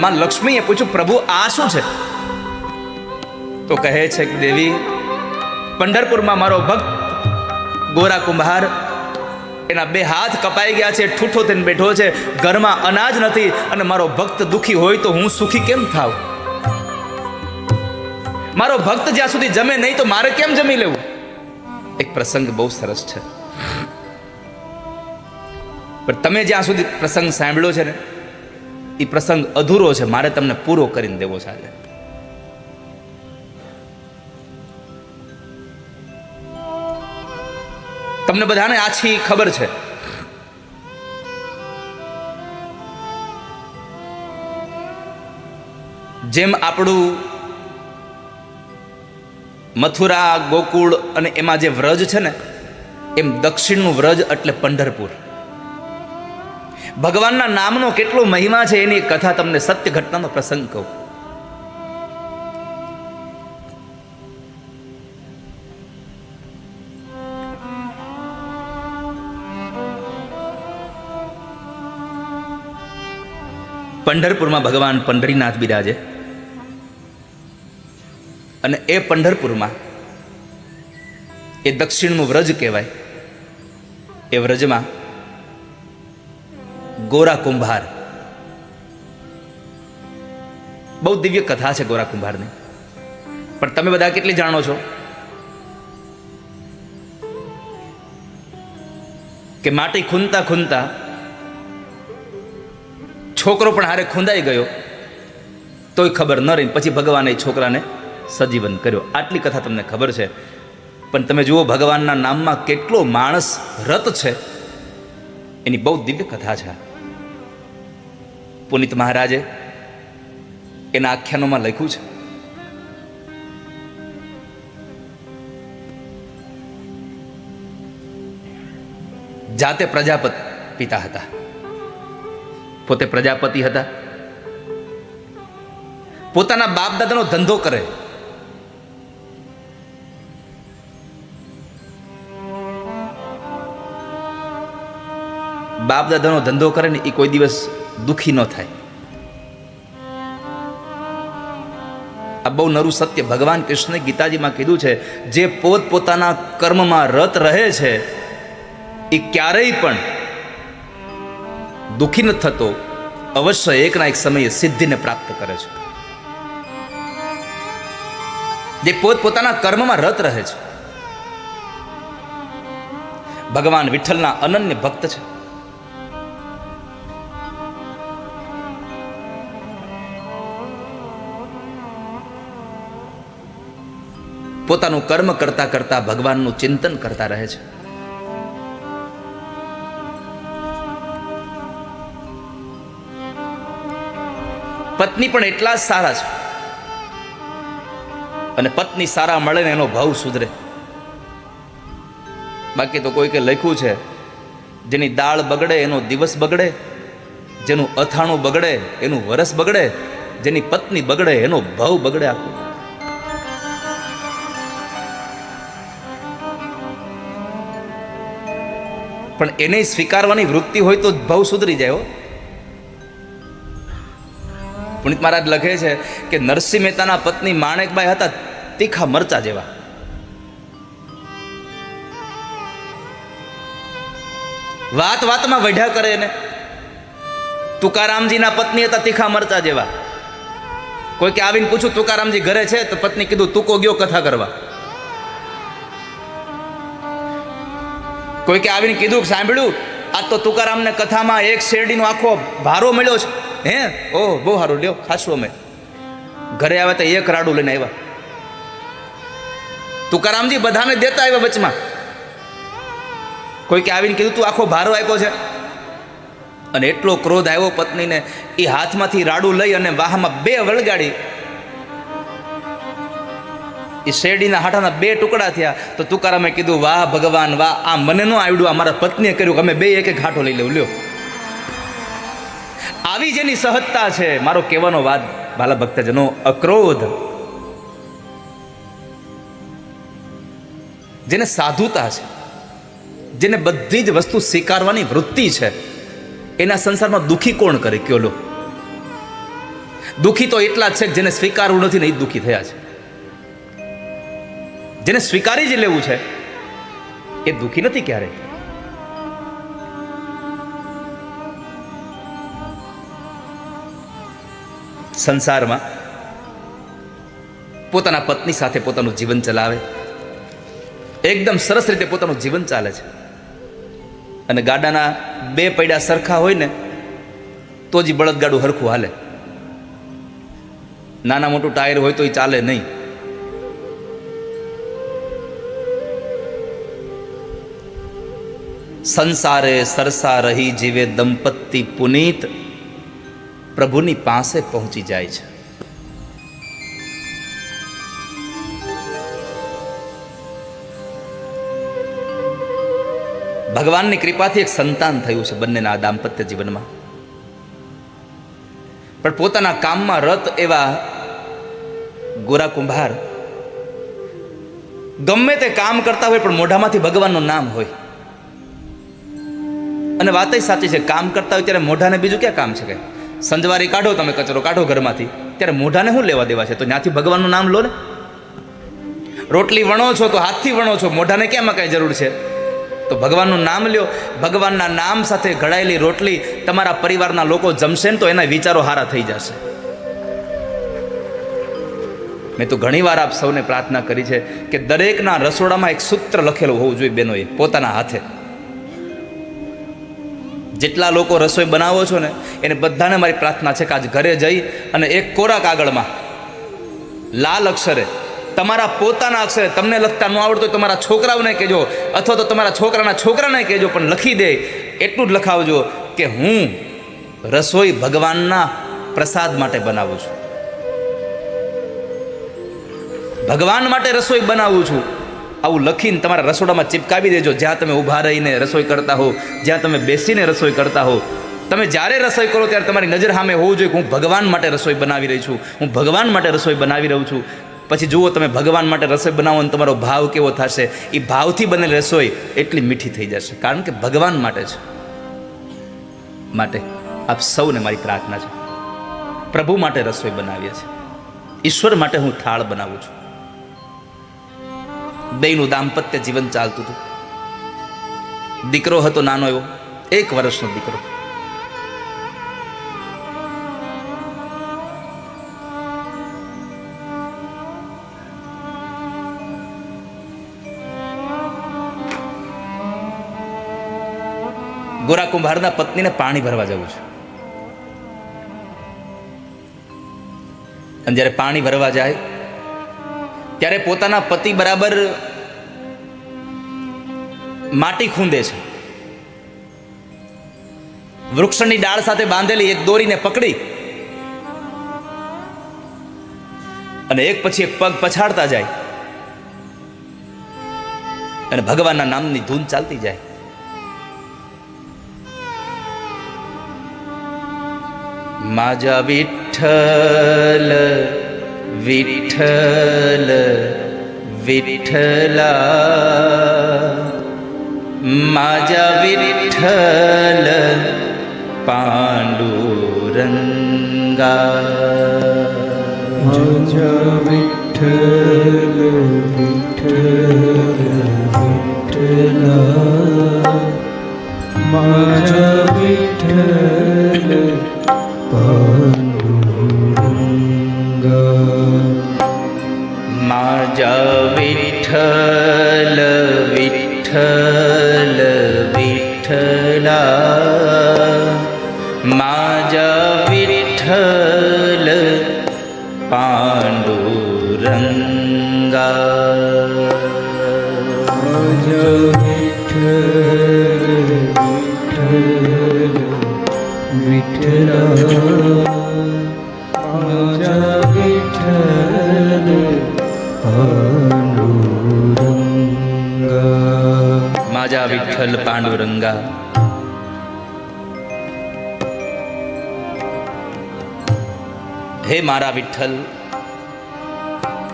માં લક્ષ્મીએ પૂછ્યું, પ્રભુ, આ શું છે? તો કહે છે કે, દેવી, પંઢરપુરમાં મારો ભક્ત ગોરા કુંભાર એના બે હાથ કપાઈ ગયા છે, ઠૂઠો થઈને બેઠો છે, ઘરમાં અનાજ નથી અને મારો ભક્ત દુખી હોય તો હું સુખી કેમ થાવ મારો ભક્ત જ્યાં સુધી જમે નહીં તો મારે કેમ જમી લેવું? એક પ્રસંગ બહુ સરસ છે. પણ તમે જ્યાં સુધી પ્રસંગ સાંભળ્યો છે ને એ પ્રસંગ અધૂરો છે, મારે તમને પૂરો કરીને દેવો છે તમને બધાને આછી ખબર છે. જેમ આપણું મથુરા, ગોકુળ અને એમાં જે વ્રજ છે ને, એમ દક્ષિણનું વ્રજ એટલે પંઢરપુર. ભગવાનના નામનો કેટલો મહિમા છે એની કથા તમને સત્ય ઘટનાનો પ્રસંગ કહું. પંઢરપુરમાં ભગવાન પંઢરીનાથ બિરાજે. અને એ પંઢરપુરમાં એ દક્ષિણનું વ્રજ કહેવાય. એ વ્રજમાં ગોરા કુંભાર. બહુ દિવ્ય કથા છે ગોરા કુંભારની. પણ તમે બધા કેટલી જાણો છો? કે માટી ખૂંદતા ખૂંદતા છોકરો પણ હારે ખૂંદાઈ ગયો, તોય ખબર ન રહી. પછી ભગવાને છોકરાને સજીવન કર્યો. આટલી કથા તમને ખબર છે. પણ તમે જુઓ, ભગવાનના નામમાં કેટલો માણસ રત છે. એની બહુ દિવ્ય કથા છે. પુનિત મહારાજે એના આખ્યાનોમાં લખ્યું છે. જાતે પ્રજાપત પિતા હતા. પોતે પ્રજાપતિ હતા. પોતાના બાપ દાદાનો ધંધો કરે. બાપ દાદાનો ધંધો કરે ને એ કોઈ દિવસ દુખી ન થાય. આ બહુ નરું સત્ય ભગવાન કૃષ્ણે ગીતાજીમાં કીધું છે, જે પોત પોતાના કર્મમાં રત રહે છે, એ ક્યારેય પણ દુખી ન થતો, અવશ્ય એકના એક સમયે સિદ્ધિને પ્રાપ્ત કરે છે. જે પોત પોતાના કર્મમાં રત રહે છે. ભગવાન વિઠ્ઠલના અનન્ય ભક્ત છે. પોતાનું કર્મ કરતા કરતા ભગવાનનું ચિંતન કરતા રહે છે. પત્ની પણ એટલા જ સારા છે. અને પત્ની સારા મળે ને એનો ભાવ સુધરે. બાકી તો કોઈ કે લખ્યું છે, જેની દાળ બગડે એનો દિવસ બગડે, જેનું અથાણું બગડે એનું વરસ બગડે, જેની પત્ની બગડે એનો ભાવ બગડે આખું. પણ એને સ્વીકારવાની વૃત્તિ હોય તો ભાવ સુધરી જાય હો. પુનિત મહારાજ લખે છે કે નરસિંહ મહેતાના પત્ની માણેકબાઈ હતા તીખા મરચા જેવા. વાત વાતમાં વઢ્યા કરે એને. તુકારામજીના પત્ની હતા તીખા મરચા જેવા. કોઈ કે આવીને પૂછું તુકારામજી ઘરે છે? તો પત્ની કીધું તુકો ગયો કથા કરવા. કોઈ કે આવીને કીધું સાંભળ્યું, આ તો તુકારામને કથામાં એક શેરડીનો આખો ભારો મળ્યો છે. હે? ઓહ, બહુ સારું, લ્યો ખાસું અમે. ઘરે આવ્યા તો એક રાડું લઈને આવ્યા. તુકારામજી બધાને દેતા આવ્યા વચમાં. કોઈ કે આવીને કીધું, તું આખો ભારો આપ્યો છે. અને એટલો ક્રોધ આવ્યો પત્નીને એ હાથમાંથી રાડું લઈ અને વાહમાં બે વળગાડી એ શેરડીના હાટાના બે ટુકડા થયા. તો તુકારામે કીધું, વાહ ભગવાન, વાહ, આ મને ન આવડ્યું, આ મારા પત્નીએ કર્યું, અમે બે એક એક લઈ લેવું, લ્યો. આવી જેની સહજતા છે, મારો કહેવાનો વાત, ભાલા ભક્તજનો, અક્રોધ. જેને સાધુતા છે, જેને બધી જ વસ્તુ સ્વીકારવાની વૃત્તિ છે, એના સંસારમાં દુઃખી કોણ કરે? કયો લો. દુઃખી તો એટલા જ છે જેને સ્વીકારવું નથી ને એ દુઃખી થયા છે. જેને સ્વીકારી જ લેવું છે, એ દુઃખી નથી ક્યારેય સંસારમાં પોતાના પત્ની સાથે પોતાનું જીવન ચલાવે. એકદમ સરસ રીતે પોતાનું જીવન ચાલે છે. અને ગાડાના બે પૈડા સરખા હોય ને, તો જ બળદગાડું હરખું હાલે. નાના મોટું ટાયર હોય તો એ ચાલે નહીં. સંસારે સરસા રહી જીવે દંપતી પુનીત પ્રભુની પાસે પહોંચી જાય છે. ભગવાનની કૃપાથી એક સંતાન થયું છે બંનેના દાંપત્ય જીવનમાં. પણ પોતાના કામમાં રત એવા ગોરા કુંભાર ગમે તે કામ કરતા હોય પણ મોઢામાંથી ભગવાનનું નામ હોય. અને વાત સાચી છે, કામ કરતા હોય ત્યારે મોઢાને બીજું ક્યાં કામ છે કે? સંજવારી કાઢો તમે કચરો, કાઢો ઘરમાંથી. ત્યારે મોઢાને શું લેવા દેવા છે? તો ત્યાંથી ભગવાનનું નામ લો ને. રોટલી વણો છો તો હાથથી વણો છો, મોઢાને કેમ કાંઈ જરૂર છે? તો ભગવાનનું નામ લ્યો. ભગવાનના નામ સાથે ઘડાયેલી રોટલી તમારા પરિવારના લોકો જમશે ને તો એના વિચારો હારા થઈ જશે. મેં તો ઘણીવાર આપ સૌને પ્રાર્થના કરી છે કે દરેકના રસોડામાં એક સૂત્ર લખેલું હોવું જોઈએ બહેનોએ પોતાના હાથે. જેટલા લોકો રસોઈ બનાવો છો ને, એને બધાને મારી પ્રાર્થના છે કે આજ ઘરે જઈ અને એક કોરા કાગળમાં લાલ અક્ષરે, તમારા પોતાના અક્ષરે, તમને લખતા ન આવડતું હોય તમારા છોકરાઓને કહેજો, અથવા તો તમારા છોકરાના છોકરાને કહેજો, પણ લખી દે. એટલું જ લખાવજો કે હું રસોઈ ભગવાનના પ્રસાદ માટે બનાવું છું. ભગવાન માટે રસોઈ બનાવું છું. આવું લખીને તમારા રસોડામાં ચિપકાવી દેજો. જ્યાં તમે ઊભા રહીને રસોઈ કરતા હો, જ્યાં તમે બેસીને રસોઈ કરતા હો. તમે જ્યારે રસોઈ કરો ત્યારે તમારી નજર સામે હોવું જોઈએ કે હું ભગવાન માટે રસોઈ બનાવી રહી છું. હું ભગવાન માટે રસોઈ બનાવી રહું છું. પછી જુઓ તમે ભગવાન માટે રસોઈ બનાવો અને તમારો ભાવ કેવો થશે. એ ભાવથી બનેલી રસોઈ એટલી મીઠી થઈ જશે. કારણ કે ભગવાન માટે છે. માટે આપ સૌને મારી પ્રાર્થના છે. પ્રભુ માટે રસોઈ બનાવીએ છીએ. ઈશ્વર માટે હું થાળ બનાવું છું. બેયનું દાંપત્ય જીવન ચાલતું હતું. દીકરો હતો નાનો એવો, એક વર્ષનો દીકરો. ગોરા કુંભારના પત્નીને પાણી ભરવા જવું છે. અને જ્યારે પાણી ભરવા જાય ત્યારે પોતાના પતિ બરાબર માટી ખૂંદે છે. વૃક્ષની ડાળ સાથે બાંધેલી એક દોરીને પકડી અને એક પછી એક પગ પછાડતા જાય અને ભગવાનના નામની ધૂન ચાલતી જાય. માજા વિઠ્ઠલ વિઠ્ઠલ विठ्ठला माझा विठ्ठल पांडुरंगा माझ्या विठ्ठल विठ्ठल विठ्ठला माझ्या विठ्ठल पांडुरंगा જા વિઠ્ઠલ વિઠ્ઠલ વિઠ્ઠલા માજા વિઠ્ઠલ પાંડુરંગા વિઠ્ઠલ વિઠ્ઠલ વિઠ્ઠલ માજા વિઠ્ઠલ પાંડુરંગા હે મારા વિઠ્ઠલ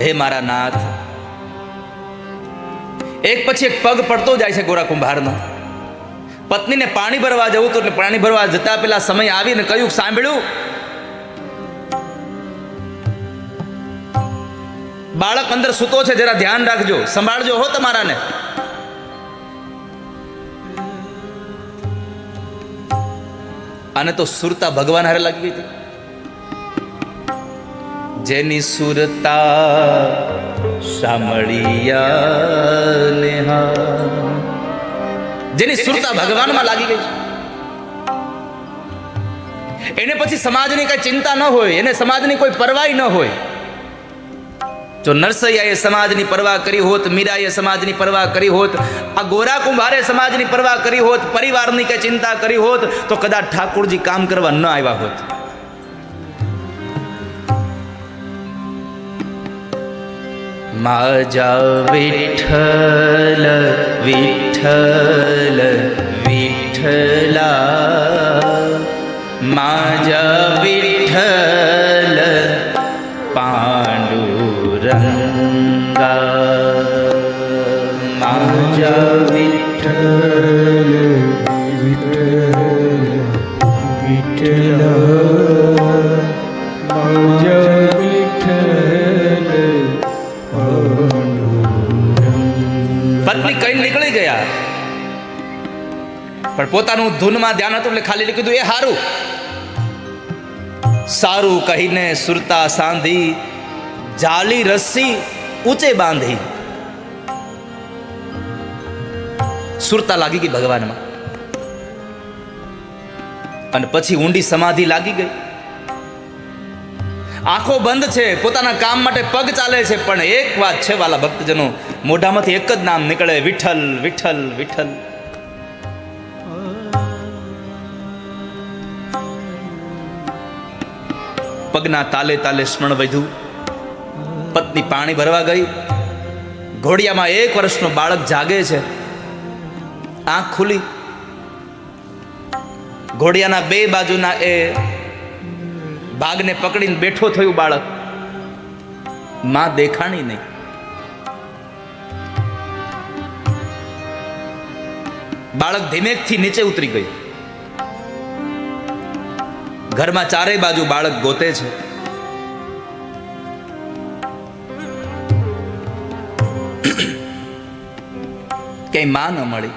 હે મારા નાથ એક પછી એક પગ પડતો જાય છે ગોરા કુંભારનો. પત્નીને પાણી ભરવા જવું તો એટલે પાણી ભરવા જતા પેલા સમય આવીને કહ્યું સાંભળ્યું બાળક અંદર સૂતો છે, જરા ધ્યાન રાખજો. સંભાળજો હો તમારાને. આને તો સુરતા ભગવાન હારે લાગી ગઈ હતી. જેની સુરતા સાંભળિયા જેની સુરતા ભગવાનમાં લાગી ગઈ છે. એને પછી સમાજની કઈ ચિંતા ન હોય, એને સમાજની કોઈ પરવાહી ન હોય. જો નરસૈયાએ સમાજની પરવા કરી હોત, મીરાએ સમાજની પરવા કરી હોત, આ ગોરા કુંભારે સમાજની પરવા કરી હોત, પરિવારની કે ચિંતા કરી હોત, તો કદાચ ઠાકોરજી કામ કરવા ન આવ્યા હોત. માજા વિઠ્ઠલ વિઠ્ઠલ, વિઠ્ઠલા. માજા વિઠ્ઠલ પાંડુરંગા માજા વિઠ્ઠલ વિઠ્ઠલ વિઠ્ઠલ માજા વિઠ્ઠલ પત્ની કઈ નીકળી ગયા પણ પોતાનું ધૂનમાં ધ્યાન હતું એટલે ખાલી કીધું એ હારું સારું કહીને સુરતા સાંધી જાલી રસ્સી ઊંચે બાંધી. સુરતા લાગી ગઈ ભગવાનમાં. અને પછી ઊંડી સમાધિ લાગી ગઈ. આંખો બંધ છે, પોતાના કામ માટે પગ ચાલે છે, પણ એક વાત છે વાલા ભક્તજનો, મોઢામાંથી એક જ નામ નીકળે, વિઠ્ઠલ વિઠ્ઠલ વિઠ્ઠલ. પગના તાલે તાલે સ્મરણ વધ્યું. પત્ની પાણી ભરવા ગઈ. ઘોડિયામાં એક વર્ષનો બાળક જાગે છે. આંખ ખુલી. ઘોડિયાના બે બાજુના એ ભાગને પકડીને બેઠો થયું બાળક. માં દેખાણી નહીં. બાળક ધીમેકથી નીચે ઉતરી ગયું ઘરમાં ચારેય બાજુ બાળક ગોતે છે. ક્યાંયમાં ન મળી.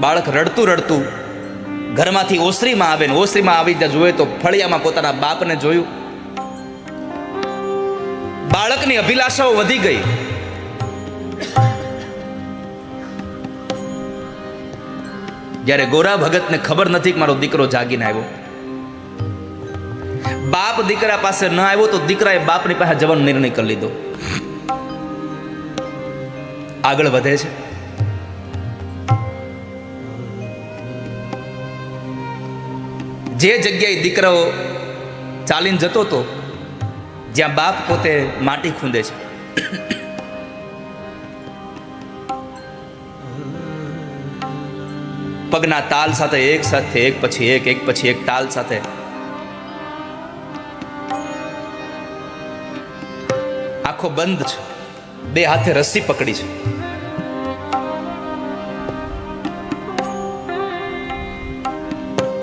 બાળક રડતું રડતું ઘરમાંથી ઓસરીમાં આવે ને ઓસરીમાં આવી ત્યાં જોયે તો ફળિયામાં પોતાના બાપને જોયું. બાળકની અભિલાષાઓ વધી ગઈ. જ્યારે ગોરા ભગતને ખબર નથી કે મારો દીકરો જાગીને આવ્યો. બાપ દીકરા પાસે ન આવ્યો તો દીકરાએ બાપની પાસે જવાનો નિર્ણય કરી લીધો. આગળ વધે છે. જે જગ્યાએ દીકરાઓ ચાલીને જતો હતો, જ્યાં બાપ પોતે માટી ખૂંદે છે. પગના તાલ સાથે એક સાથે, એક પછી એક એક પછી એક તાલ સાથે. આંખો બંધ છે. બે હાથે રસ્સી પકડી છે.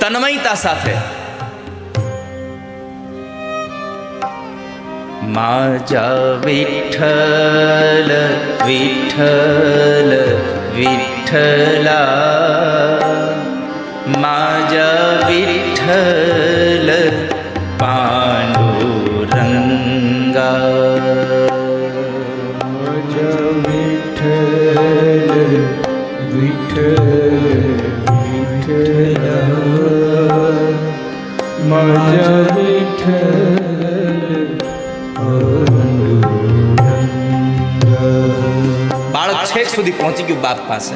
તન્મયતા સાથે. માજા વિઠ્ઠલ વિઠ્ઠલ વિઠ્ઠલા. માજા વિઠ્ઠલ પાંડુરંગા. માજા વિઠ્ઠલ વિઠ્ઠલ. માજા વિઠ્ઠલ બાળક છેક સુધી પહોંચી ગયું બાપ પાસે.